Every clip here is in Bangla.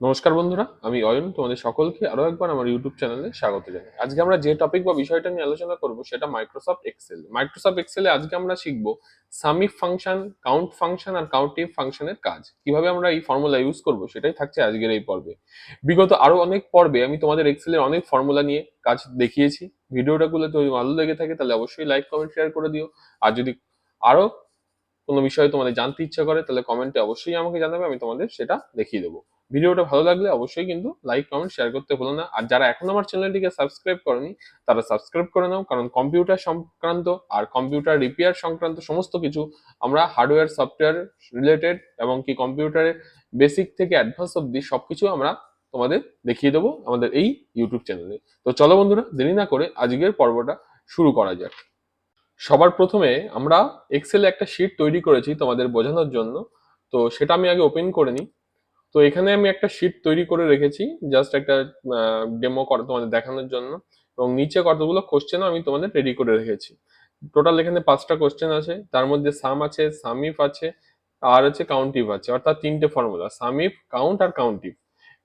নমস্কার বন্ধুরা, আমি অয়ন, তোমাদের সকলকে আরও একবার আমার ইউটিউব চ্যানেলে স্বাগত জানাই। আজকে আমরা যে টপিক বা বিষয়টা নিয়ে আলোচনা করব সেটা মাইক্রোসফট এক্সেল মাইক্রোসফট এক্সেলে আজকে আমরা শিখব সামিফ ফাংশন কাউন্ট ফাংশন আর কাউন্টিভ ফাংশনের কাজ। কীভাবে আমরা এই ফর্মুলা ইউজ করব সেটাই থাকছে আজকের এই পর্বে। বিগত আরও অনেক পর্বে আমি তোমাদের এক্সেলের অনেক ফর্মুলা নিয়ে কাজ দেখিয়েছি। ভিডিওটা গুলো যদি ভালো লেগে থাকে তাহলে অবশ্যই লাইক কমেন্ট শেয়ার করে দিও। আর যদি আরও কোনো বিষয়ে তোমাদের জানতে ইচ্ছা করে তাহলে কমেন্টে অবশ্যই আমাকে জানাবে, আমি তোমাদের সেটা দেখিয়ে দেবো। ভিডিওটা ভালো লাগলে অবশ্যই কিন্তু লাইক কমেন্ট শেয়ার করতে ভুলো না। আর যারা এখন আমার চ্যানেলটিকে সাবস্ক্রাইব করেনি, তারা সাবস্ক্রাইব করে নাও, কারণ কম্পিউটার সংক্রান্ত আর কম্পিউটার রিপেয়ার সংক্রান্ত সমস্ত কিছু আমরা হার্ডওয়্যার সফটওয়্যার রিলেটেড এবং কি কম্পিউটারের বেসিক থেকে অ্যাডভান্স অব্দি সব কিছু আমরা তোমাদের দেখিয়ে দেবো আমাদের এই ইউটিউব চ্যানেলে তো চলো বন্ধুরা, দেরি না করে আজকের পর্বটা শুরু করা যাক। সবার প্রথমে আমরা এক্সেলে একটা শিট তৈরি করেছি তোমাদের বোঝানোর জন্য। তো সেটা আমি আগে ওপেন করে নিই। তো এখানে আমি একটা শিট তৈরি করে রেখেছি জাস্ট একটা ডেমো কর তোমাদের দেখানোর জন্য। এবং নিচে কতগুলো কোশ্চেন আমি তোমাদের রেডি করে রেখেছি। টোটাল এখানে পাঁচটা কোশ্চেন আছে, তার মধ্যে সাম আছে সামিফ আছে, আর হচ্ছে কাউন্টিভ আছে। অর্থাৎ তিনটে ফর্মুলা সামিফ কাউন্ট আর কাউন্টিভ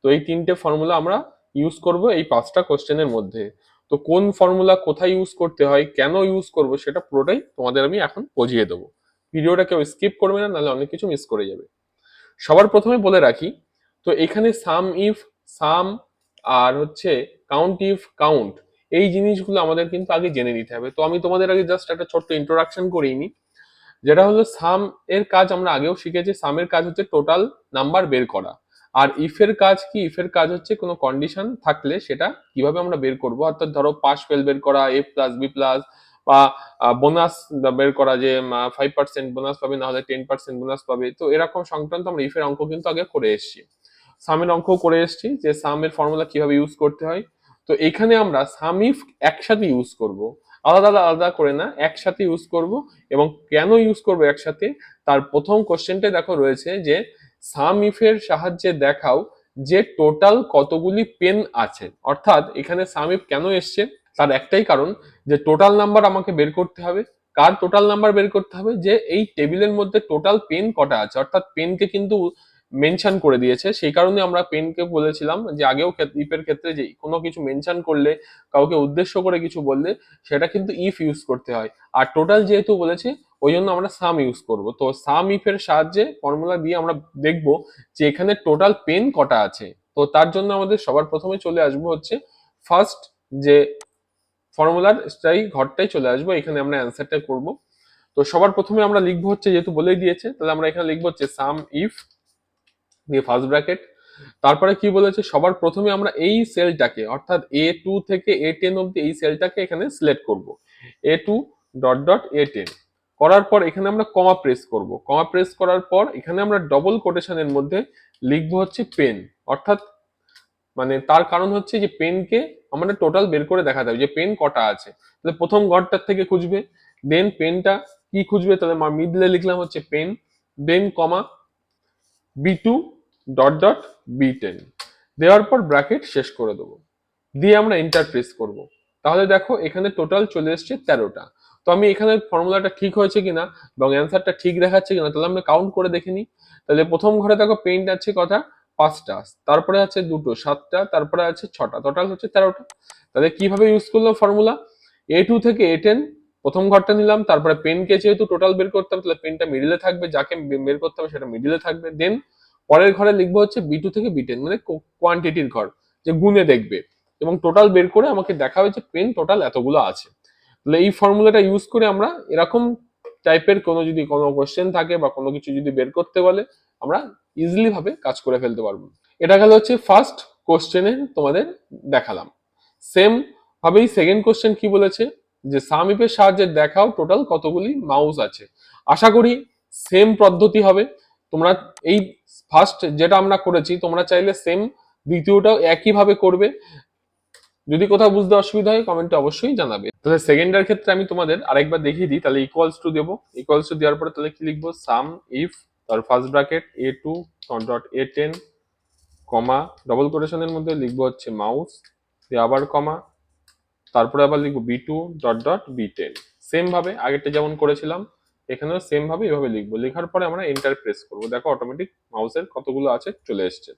তো এই তিনটে ফর্মুলা আমরা ইউজ করব এই পাঁচটা কোশ্চেনের মধ্যে। তো কোন ফর্মুলা কোথায় ইউজ করতে হয়, কেন ইউজ করব, সেটা পুরোটাই তোমাদের আমি এখন বুঝিয়ে দেবো। ভিডিওটা কেউ স্কিপ করবে না, নাহলে অনেক কিছু মিস করে যাবে। সবার প্রথমে বলে রাখি, তো এখানে সাম ইফ, সাম আর হচ্ছে কাউন্ট ইফ, কাউন্ট, এই জিনিসগুলো আমাদের কিন্তু আগে জেনে নিতে হবে। তো আমি তোমাদের আগে জাস্ট একটা ছোট্ট ইন্ট্রোডাকশন করেই নি যেটা হলো সাম এর কাজ আমরা আগেও শিখেছি সামের কাজ হচ্ছে টোটাল নাম্বার বের করা। আর ইফের কাজ কি? ইফের কাজ হচ্ছে কোনো কন্ডিশন থাকলে সেটা কীভাবে আমরা বের করব? অর্থাৎ ধরো পাস ফেল বের করা এ প্লাস বি প্লাস বা বোনাস বের করা যে ফাইভ পার্সেন্ট বোনাস পাবে না হলে টেন পার্সেন্ট বোনাস পাবে। তো এরকম সংক্রান্ত আমরা ইফের অঙ্ক কিন্তু আগে করে এসেছি। সামের অঙ্ক করে এসেছি যে সামের ফর্মুলা কীভাবে ইউজ করতে হয়। তো এখানে আমরা সাম ইফ একসাথে ইউজ করব। আলাদা আলাদা আলাদা করে না, একসাথে ইউজ করব এবং কেন ইউজ করব একসাথে? তার প্রথম কোশ্চেনটাই দেখো রয়েছে যে সাম ইফের সাহায্যে দেখাও যে টোটাল কতগুলি পেন আছে। অর্থাৎ এখানে সাম ইফ কেন এসছে? তার একটাই কারণ যে টোটাল নাম্বার আমাকে বের করতে হবে। কার টোটাল নাম্বার বের করতে হবে? যে এই টেবিলের মধ্যে টোটাল পেন কটা আছে? অর্থাৎ পেনকে কিন্তু মেনশন করে দিয়েছে। সেই কারণে আমরা পেনকে বলেছিলাম যে আগেও ইফের ক্ষেত্রে যে কোনো কিছু মেনশন করলে, কাউকে উদ্দেশ্য করে কিছু বললে, সেটা কিন্তু ইফ ইউজ করতে হয়। আর টোটাল যেহেতু বলেছে, ওই জন্য আমরা সাম ইউজ করব। তো সাম ইফের সাহায্যে ফর্মুলা দিয়ে আমরা দেখব যে এখানে টোটাল পেন কটা আছে। তো তার জন্য আমাদের সবার প্রথমে চলে আসব হচ্ছে ফার্স্ট যে ফর্মুলার স্টাই ঘরটাই চলে আসব, এখানে আমরা অ্যান্সারটা করব। তো সবার প্রথমে আমরা লিখব হচ্ছে, যেহেতু বলেই দিয়েছে, তাহলে আমরা এখানে লিখব হচ্ছে সাম ইফ দিয়ে ফার্স্ট ব্র্যাকেট তারপরে কি বলেছে, সবার প্রথমে আমরা এই সেলটাকে অর্থাৎ এ টু থেকে এ টেন অব্দি এই সেলটাকে এখানে সিলেক্ট করব। A two dot dot A ten করার পর এখানে আমরা কমা প্রেস করব। কমা প্রেস করার পর এখানে আমরা ডবল কোটেশনের মধ্যে লিখব হচ্ছে পেন অর্থাৎ মানে তার কারণ হচ্ছে যে পেনকে আমাদের টোটাল বের করে দেখাতে হবে যে পেন কটা আছে। তাহলে প্রথম ঘরটার থেকে খুঁজবে দেন পেনটা কি খুঁজবে? তাহলে মিডলে লিখলাম হচ্ছে pen then comma B two dot dot B ten দেওয়ার পর ব্র্যাকেট শেষ করে দেবো। দিয়ে আমরা এন্টার প্রেস করব। তাহলে দেখো এখানে টোটাল চলে এসছে তেরোটা। তো আমি এখানে ফর্মুলাটা ঠিক হয়েছে কিনা এবং অ্যান্সারটা ঠিক দেখাচ্ছে কিনা, তাহলে আমরা কাউন্ট করে দেখে নিই। তাহলে প্রথম ঘরে দেখো পেইন্ট আছে কথা পাঁচটা, তারপরে আছে দুটো, সাতটা, তারপরে আছে ছটা টোটাল হচ্ছে তেরোটা। তাহলে কীভাবে ইউজ করলাম ফর্মুলা এ টু থেকে এ টেন প্রথম ঘরটা নিলাম, তারপরে পেনকে যেহেতু টোটাল বের করতাম, তাহলে পেনটা মিডিলে থাকবে, যাকে বের করতে হবে সেটা মিডিলে থাকবে। দেন পরের ঘরে লিখব হচ্ছে বি টু থেকে বি টেন মানে কোয়ান্টিটির ঘর, যে গুনে দেখবে। এবং টোটাল বের করে আমাকে দেখাবে যে পেন টোটাল এতগুলো আছে। তাহলে এই ফর্মুলাটা ইউজ করে আমরা এরকম টাইপের কোনো যদি কোনো কোশ্চেন থাকে বা কোনো কিছু যদি বের করতে বলে আমরা ইজিলি ভাবে কাজ করে ফেলতে পারব। এটা গেল হচ্ছে ফার্স্ট কোশ্চেনে তোমাদের দেখালাম। সেম ভাবেই সেকেন্ড কোশ্চেন কি বলেছে? যে সামিপের সাহায্যে দেখাও টোটাল কতগুলি মাউস আছে। আশা করি সেম পদ্ধতি হবে। তোমরা এই ফার্স্ট যেটা আমরা করেছি, তোমরা চাইলে সেম দ্বিতীয়টাও একইভাবে করবে। যদি কোথাও বুঝতে অসুবিধা হয় কমেন্টে অবশ্যই জানাবে। তাহলে সেকেন্ডের ক্ষেত্রে আমি তোমাদের আরেকবার দেখিয়ে দিই, তাহলে ইকুয়ালস টু দেবো। ইকুয়ালস টু দেওয়ার পরে তাহলে কি লিখব? সাম ইফ তার first bracket A two dot A ten comma double কোটেশনের মধ্যে লিখব হচ্ছে মাউস দিয়ে আবার কমা তারপরে আবার লিখব B two dot dot B ten same ভাবে, আগেরটা যেমন করেছিলাম, এখানেও সেম ভাবে এভাবে লিখব। লেখার পরে আমরা এন্টার প্রেস করব। দেখো অটোমেটিক মাউসের কতগুলো আছে, চলে এসছে।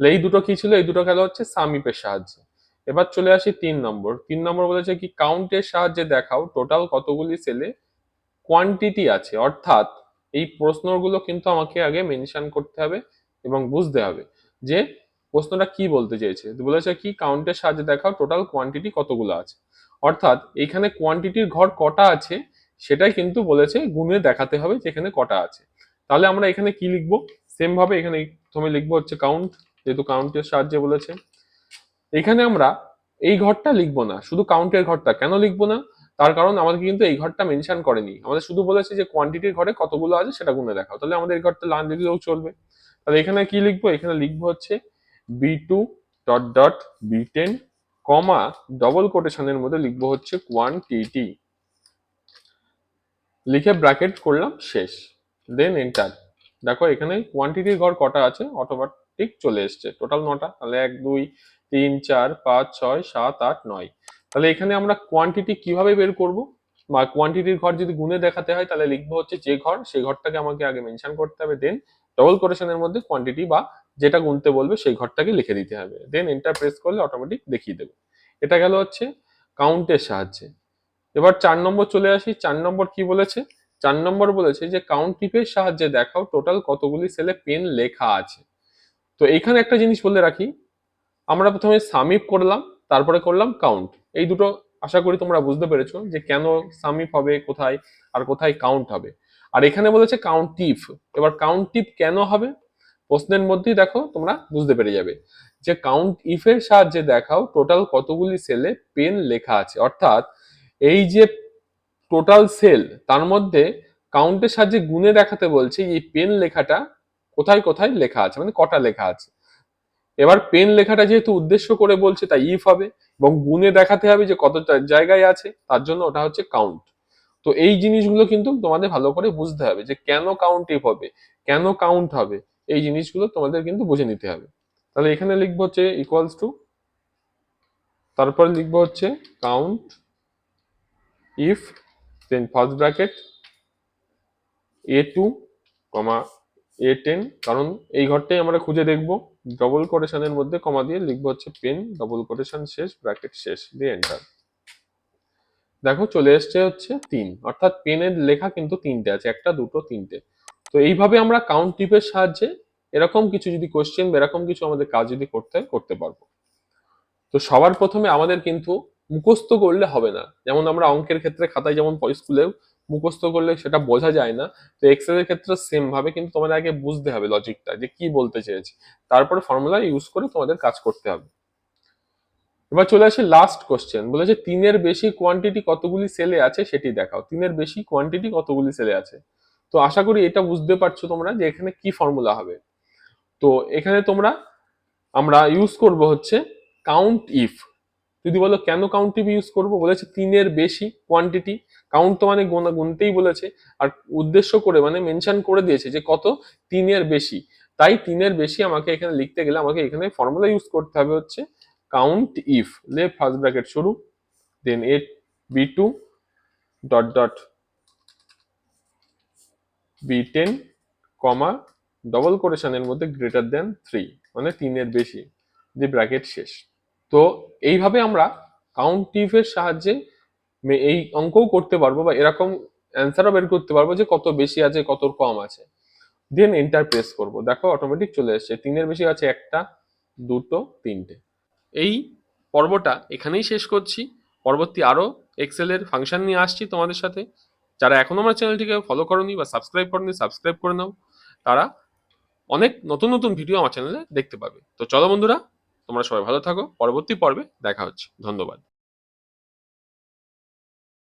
এই দুটো কি ছিল? এই দুটো গেল হচ্ছে সামিপের সাহায্যে। এবার চলে আসি তিন নম্বর। তিন নম্বর বলেছে কি কাউন্টের সাহায্যে দেখাও টোটাল কতগুলি সেলে কোয়ান্টিটি আছে। অর্থাৎ এই প্রশ্নগুলো কিন্তু আমাকে আগে মেনশন করতে হবে এবং বুঝতে হবে যে প্রশ্নটা কি বলতে চেয়েছে বলেছে কি কাউন্টের সাহায্যে দেখাও টোটাল কোয়ান্টিটি কতগুলো আছে। অর্থাৎ এখানে কোয়ান্টিটির ঘর কটা আছে, সেটাই কিন্তু বলেছে গুণে দেখাতে হবে যে এখানে কটা আছে। তাহলে আমরা এখানে কি লিখব? সেম ভাবে এখানে প্রথমে লিখব হচ্ছে কাউন্ট যেহেতু কাউন্টের সাহায্যে বলেছে। এখানে আমরা এই ঘরটা লিখব না, শুধু কাউন্টের ঘরটা। কেন লিখব না? তার কারণ আমাদের কিন্তু এই ঘরটা মেনশন করেনি। আমাদের শুধু বলেছে যে কোয়ান্টিটির ঘরে কতগুলো আছে সেটা গুণে দেখাও। তাহলে আমাদের এই ঘরটা লান লিখলেও চলবে। তাহলে এখানে কি লিখব? এখানে লিখব হচ্ছে B two dot dot B ten comma double কোটেশনের মধ্যে লিখব হচ্ছে কোয়ান্টিটি লিখে ব্র্যাকেট করলাম, শেষ। দেন এন্টার দেখো এখানে কোয়ান্টিটির ঘর কটা আছে? অটোমেটিক চলে এসছে। টোটাল নটা। তাহলে এক, দুই, তিন, চার, পাঁচ, ছয়, সাত, আট, নয়। তাহলে এখানে আমরা কোয়ান্টিটি কীভাবে বের করব? বা কোয়ান্টিটির ঘর যদি গুণে দেখাতে হয়, তাহলে লিখব হচ্ছে যে ঘর সেই ঘরটাকে আমাকে আগে মেনশন করতে হবে দেন ডবল কোটেশনের মধ্যে কোয়ান্টিটি বা যেটা গুনতে বলবে, সেই ঘরটাকে লিখে দিতে হবে। দেন এন্টার প্রেস করলে অটোমেটিক দেখিয়ে দেবে। এটা গেল হচ্ছে কাউন্টের সাহায্যে। এবার চার নম্বর চলে আসি। চার নম্বর কি বলেছে? চার নম্বর বলেছে যে কাউন্ট টিপের সাহায্যে দেখাও টোটাল কতগুলি সেলে পেন লেখা আছে। তো এখানে একটা জিনিস বলে রাখি। আমরা প্রথমে সামিপ করলাম। তারপরে করলাম কাউন্ট এই দুটো আশা করি তোমরা বুঝতে পেরেছ যে কেন সামিপ হবে, কোথায় আর কোথায় কাউন্ট হবে। আর এখানে বলেছে কাউন্ট টিপ এবার কাউন্ট কেন হবে? প্রশ্নের মধ্যেই দেখো তোমরা বুঝতে পেরে যাবে। যে কাউন্ট ইফের সাহায্যে দেখাও টোটাল কতগুলি সেলে পেন লেখা আছে। অর্থাৎ এই যে টোটাল সেল তার মধ্যে কাউন্টের সাহায্যে গুণে দেখাতে বলছে এই পেন লেখাটা কোথায় কোথায় লেখা আছে মানে কটা লেখা আছে। এবার পেন লেখাটা যেহেতু উদ্দেশ্য করে বলছে, তাই ইফ হবে এবং গুণে দেখাতে হবে যে কত জায়গায় আছে, তার জন্য ওটা হচ্ছে কাউন্ট তো এই জিনিসগুলো কিন্তু তোমাদের ভালো করে বুঝতে হবে যে কেন কাউন্ট ইফ হবে, কেন কাউন্ট হবে, এই জিনিসগুলো তোমাদের কিন্তু বুঝে নিতে হবে। তাহলে এখানে লিখব হচ্ছে ইকুয়ালস টু তারপরে লিখব হচ্ছে count if then first bracket A two comma A ten কারণ এই ঘরটাই আমরা খুঁজে দেখব। ডবল কোটেশনের মধ্যে কমা দিয়ে লিখব হচ্ছে পেন ডবল কোটেশন শেষ ব্র্যাকেট শেষ, দিয়ে এন্টার দেখো চলে এসছে হচ্ছে তিন, অর্থাৎ পেনের লেখা কিন্তু তিনটে আছে, একটা, দুটো, তিনটে। তো এইভাবে আমরা কাউন্ট টিপের সাহায্যে এরকম কিছু যদি কোশ্চেন এরকম কিছু আমাদের কাজ যদি করতে করতে পারব। তো সবার প্রথমে আমাদের কিন্তু মুখস্থ করলে হবে না। যেমন আমরা অঙ্কের ক্ষেত্রে খাতায় যেমন স্কুলেও মুখস্থ করলে সেটা বোঝা যায় না। তো এক্সেল এর ক্ষেত্রে সেম ভাবে কিন্তু তোমাদের আগে বুঝতে হবে লজিকটা যে কি বলতে চেয়েছে। তারপরে ফর্মুলা ইউজ করে তোমাদের কাজ করতে হবে। এবার চলে আসি লাস্ট কোশ্চেন বলেছে তিনের বেশি কোয়ান্টিটি কতগুলি সেলে আছে সেটি দেখাও। তিনের বেশি কোয়ান্টিটি কতগুলি সেলে আছে? তো আশা করি এটা বুঝতে পারছ তোমরা যে এখানে কি ফর্মুলা হবে। তো এখানে তোমরা, আমরা ইউজ করব হচ্ছে কাউন্ট ইফ যদি বলো কেন কাউন্ট ইফ ইউজ করব? বলেছে তিনের বেশি কোয়ান্টিটি কাউন্ট তো মানে গোনা গুনতেই বলেছে। আর উদ্দেশ্য করে মানে মেনশন করে দিয়েছে যে কত? তিনের বেশি। তাই তিনের বেশি আমাকে এখানে লিখতে গেলে আমাকে এখানে ফর্মুলা ইউজ করতে হবে হচ্ছে কাউন্ট ইফ লে ফার্স্ট ব্র্যাকেট শুরু then A B two dot dot B ten comma double কোটেশনের মধ্যে গ্রেটার দেন থ্রি মানে তিনের বেশি। যে ব্র্যাকেট শেষ। তো এইভাবে আমরা কাউন্ট টিফের সাহায্যে এই অঙ্কও করতে পারব বা এরকম অ্যান্সারও বের করতে পারব যে কত বেশি আছে, কত কম আছে। দেন এন্টার প্রেস করব। দেখো অটোমেটিক চলে এসছে। তিনের বেশি আছে একটা, দুটো, তিনটে। এই পর্বটা এখানেই শেষ করছি। পরবর্তী আরও এক্সেলের ফাংশন নিয়ে আসছি তোমাদের সাথে। যারা এখনও আমার চ্যানেলটিকে ফলো করনি বা সাবস্ক্রাইব করনি সাবস্ক্রাইব করে নাও। তারা অনেক নতুন নতুন ভিডিও আমার চ্যানেলে দেখতে পাবে। তো চলো বন্ধুরা, তোমরা সবাই ভালো থাকো। পরবর্তী পর্বে দেখা হচ্ছে। ধন্যবাদ।